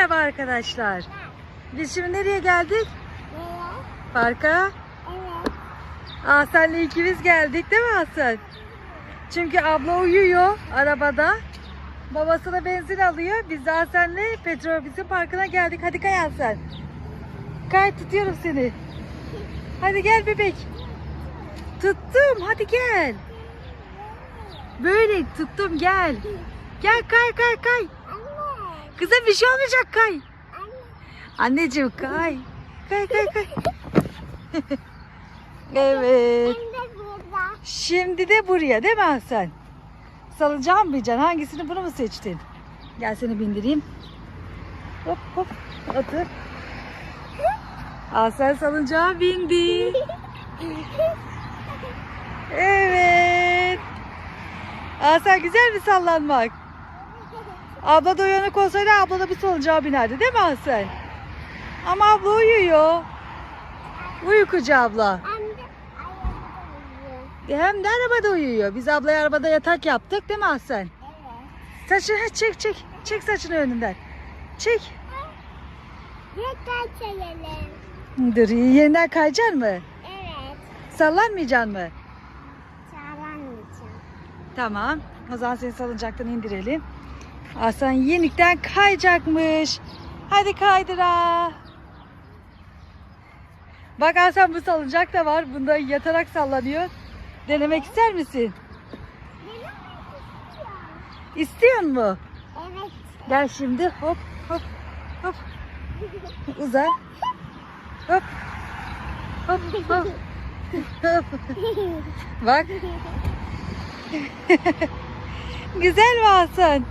Merhaba arkadaşlar. Biz şimdi nereye geldik? Neye? Parka. Evet. Hasan'la ikimiz geldik değil mi Hasan? Çünkü abla uyuyor arabada. Babası da benzin alıyor. Biz de Hasan'la Petrobüs'ün parkına geldik. Hadi kay Hasan. Kay tutuyorum seni. Hadi gel bebek. Tuttum hadi gel. Böyle tuttum gel. Gel kay kay kay. Kızım bir şey olmayacak kay. Anne. Anneciğim kay. Kay kay kay. evet. Şimdi de buraya değil mi Hasan? Salıncağı mı bineceksin? Hangisini bunu mu seçtin? Gel seni bindireyim. Hop hop otur. Hasan salıncağa bindi. Evet. Hasan güzel mi sallanmak? Abla da uyanık olsaydı abla da bu salıncağa binerdi değil mi Hasan? Ama abla uyuyor. Uykucu abla. Hem de arabada uyuyor. Biz ablaya arabada yatak yaptık değil mi Hasan? Evet. Saçını çek çek. Çek saçını önünden. Çek. Tekrar çekelim. Dur yeniden kayacaksın mı? Evet. Sallanmayacaksın mı? Çağıramayacağım. Tamam. O zaman seni salıncaktan indirelim. Hasan yenikten kayacakmış. Hadi kaydıra. Bak Hasan bu salıncak da var. Bunda yatarak sallanıyor. Denemek ister misin? İstiyor mu? Evet. Gel şimdi hop hop hop uza hop hop hop hop bak güzel mi Hasan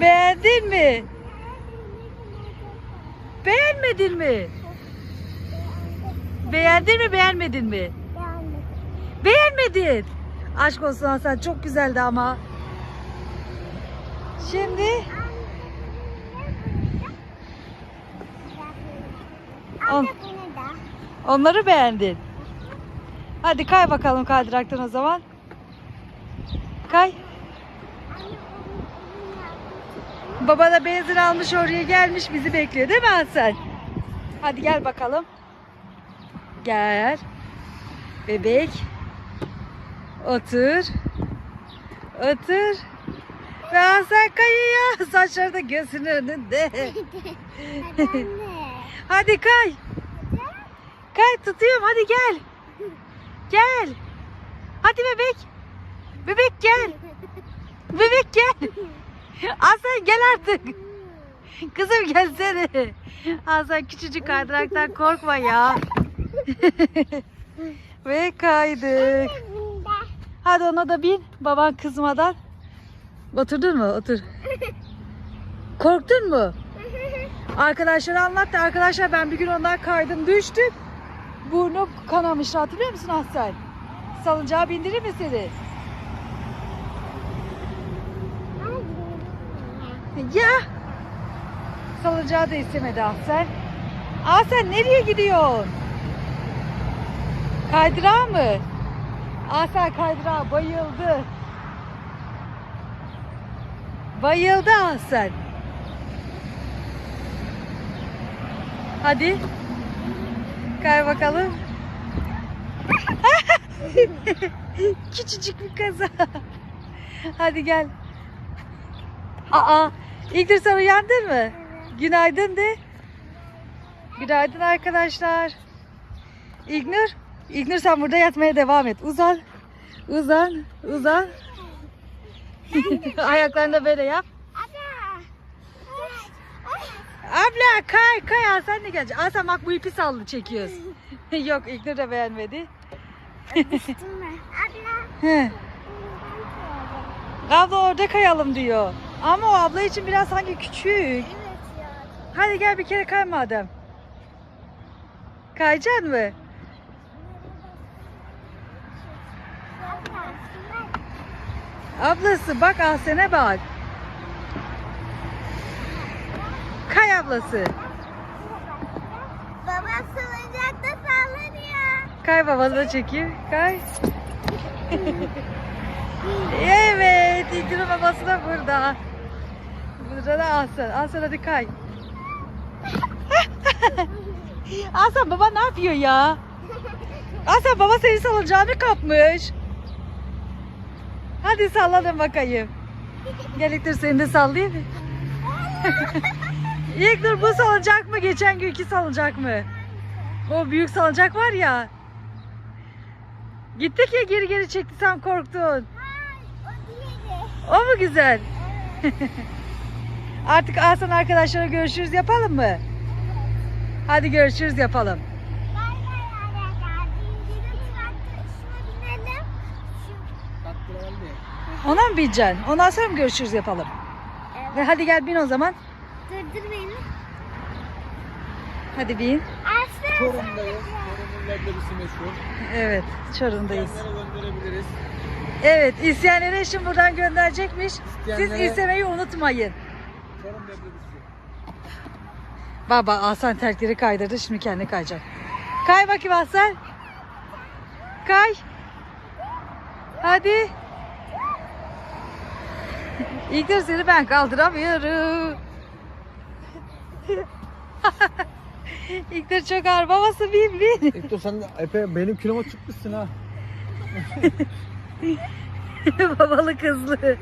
beğendin mi beğenmedin mi beğendin mi beğenmedin mi Beğendim. beğenmedin aşk olsun Hasan çok güzeldi ama şimdi da. Onları beğendin. Hadi kay bakalım kaydıraktan o zaman. Kay. Baba da benzin almış oraya gelmiş bizi bekliyor değil mi Hasan? Hadi gel bakalım. Gel. Bebek. Otur. Otur. Ve Hasan kayıyor. Saçları da gözünün önünde. Hadi kay. Kay tutuyorum hadi gel. Gel. Hadi bebek. Bebek gel. Bebek gel. Hasan gel artık. Kızım gelsene. Hasan küçücük kaydıraktan korkma ya. Ve kaydık. Hadi ona da bin baban kızmadan. Oturdun mu? Otur. Korktun mu? Arkadaşlara anlattı. Arkadaşlar ben bir gün ondan kaydım düştüm. Burnu kanamıştı hatırlıyor musun Hasan? Salıncağa bindirir mi seni? Ya. Salıncağı da istemedi Hasan. Hasan nereye gidiyorsun? Kaydırağa mı? Hasan kaydırağa bayıldı. Bayıldı Hasan. Hadi. Kay bakalım. Küçücük bir kaza. Hadi gel. Aa, İlknur sen uyandın mı? Günaydın de. Günaydın arkadaşlar. İlknur, İlknur sen burada yatmaya devam et. Uzan. Uzan, uzan. Ayaklarını da böyle yap. Abla kay kay Hasan ne gelecek? Hasan bak bu ipi sallı çekiyoruz. Yok İlknur da beğenmedi. Abla. Abla orada kayalım diyor. Ama o abla için biraz sanki küçük. Evet ya. Hadi gel bir kere kay madem. Kayacaksın mı? Ablası bak Ahsen'e bak. Kay ablası. Baba salıncakta sallanıyor. Kay babanı da çekeyim. Kay. evet, İlknur'un babası da burada. Burada da Aslan. Aslan hadi kay. Aslan baba ne yapıyor ya? Aslan baba seni salıncağını kapmış. Hadi sallanın bakayım. Gel İlknur seni de sallayayım mı? İlknur bu salıncak mı? Geçen günkü salıncak mı? O büyük salıncak var ya. Gittik ya geri geri çekti sen korktun. Ay, o. O mu güzel? Artık Aslan arkadaşlara görüşürüz yapalım mı? Hadi görüşürüz yapalım. Ona mı bineceksin? Ondan sonra mı görüşürüz yapalım? Evet. Ve hadi gel bin o zaman. Durdur beni. Hadi bin. Çorum'dayız. Çorum'un leblebisi meşhur. Evet, Çorum'dayız. Gönderebiliriz? Evet, isteyenlere şimdi buradan gönderecekmiş. Siz İsteyenlere- istemeyi unutmayın. Çorum. Baba Hasan terkleri kaydırdı şimdi kendi kayacak. Kay bakayım Hasan. Kay. Hadi. İlk de seni ben kaldıramıyorum. İlk de çok ağır. Babası bin bin. Ekto sen de epey benim kiloma çıkmışsın ha. Babalı kızlı.